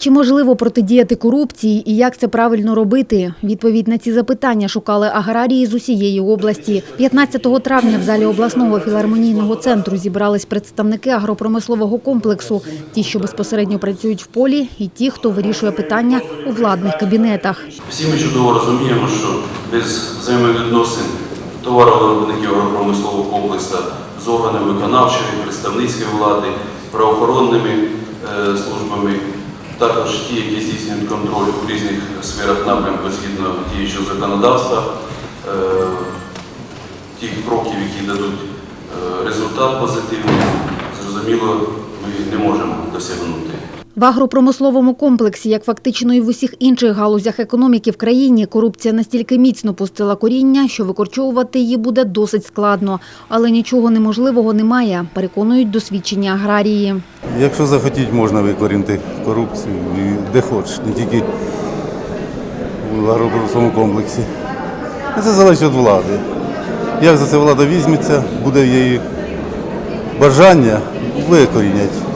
Чи можливо протидіяти корупції і як це правильно робити? Відповідь на ці запитання шукали аграрії з усієї області. 15 травня в залі обласного філармонійного центру зібрались представники агропромислового комплексу, ті, що безпосередньо працюють в полі, і ті, хто вирішує питання у владних кабінетах. Всі ми чудово розуміємо, що без взаємовідносин товаровиробників агропромислового комплексу з органами виконавчої, представницької влади, правоохоронними е, службами, також ті, які здійснюють контроль у різних сферах напрямку згідно діючого законодавства, е, тих кроків, які дадуть е, результат позитивний, зрозуміло, ми не можемо досягнути. В агропромисловому комплексі, як фактично і в усіх інших галузях економіки в країні, корупція настільки міцно пустила коріння, що викорчовувати її буде досить складно. Але нічого неможливого немає, переконують досвідчені аграрії. Якщо захотіть, можна викорінити корупцію і де хочеш, не тільки в агропромисловому комплексі. Це залежить від влади. Як за це влада візьметься, буде її бажання викорінять,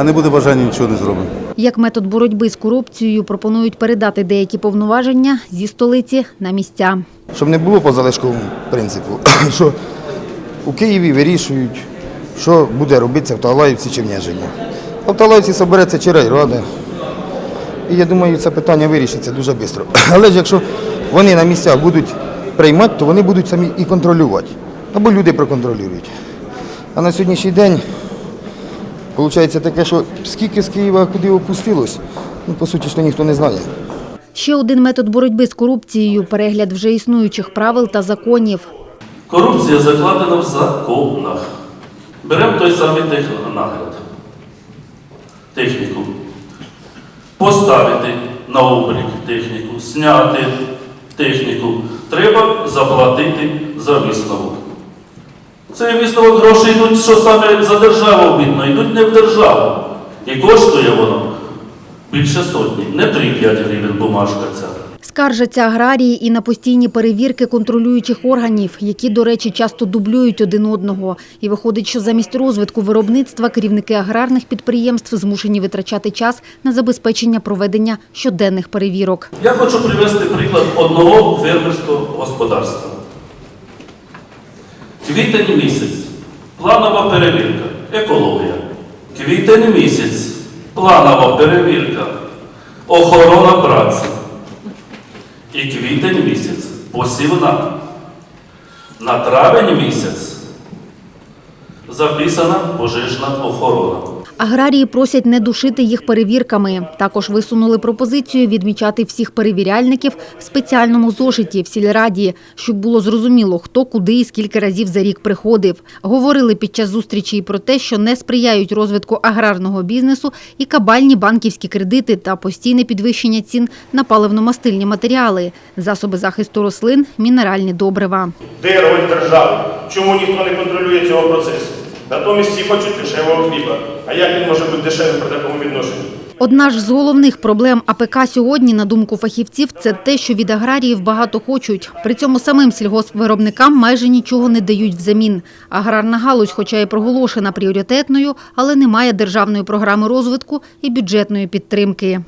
а не буде бажання нічого не зробимо. Як метод боротьби з корупцією пропонують передати деякі повноваження зі столиці на місця. щоб не було по залишковому принципу, що у Києві вирішують, що буде робитися в Талаївці чи в Нежині. А в Талаївці збереться чи райрада. І я думаю, це питання вирішиться дуже швидко. Але ж якщо вони на місцях будуть приймати, то вони будуть самі і контролювати. Або люди проконтролюють. А на сьогоднішній день виходить таке, що скільки з Києва куди опустилось, ну, по суті, що ніхто не знає. Ще один метод боротьби з корупцією – перегляд вже існуючих правил та законів. Корупція закладена в законах. Беремо той самий технагляд. Техніку. Поставити на облік техніку, зняти техніку. Треба заплатити за висновок. Цей висновок гроші йдуть, що саме за державу обідно, йдуть не в державу. І коштує воно більше сотні, не 3-5 гривень бумажка ця. Скаржаться аграрії і на постійні перевірки контролюючих органів, які, до речі, часто дублюють один одного. І виходить, що замість розвитку виробництва керівники аграрних підприємств змушені витрачати час на забезпечення проведення щоденних перевірок. Я хочу привести приклад одного фермерського господарства. Квітень місяць. Планова перевірка. Екологія. Квітень місяць. Планова перевірка. Охорона праці. І квітень місяць. Посівна. На травень місяць записана пожежна охорона. Аграрії просять не душити їх перевірками. Також висунули пропозицію відмічати всіх перевіряльників в спеціальному зошиті в сільраді, щоб було зрозуміло, хто куди і скільки разів за рік приходив. Говорили під час зустрічі і про те, що не сприяють розвитку аграрного бізнесу і кабальні банківські кредити та постійне підвищення цін на паливно-мастильні матеріали, засоби захисту рослин, мінеральні добрива. Де роль держави? Чому ніхто не контролює цього процесу? Натомість всі хочуть дешевого хліба. А як він може бути дешевим при такому відношенні? Одна ж з головних проблем АПК сьогодні, на думку фахівців, це те, що від аграріїв багато хочуть. При цьому самим сільгоспвиробникам майже нічого не дають взамін. Аграрна галузь, хоча і проголошена пріоритетною, але не має державної програми розвитку і бюджетної підтримки.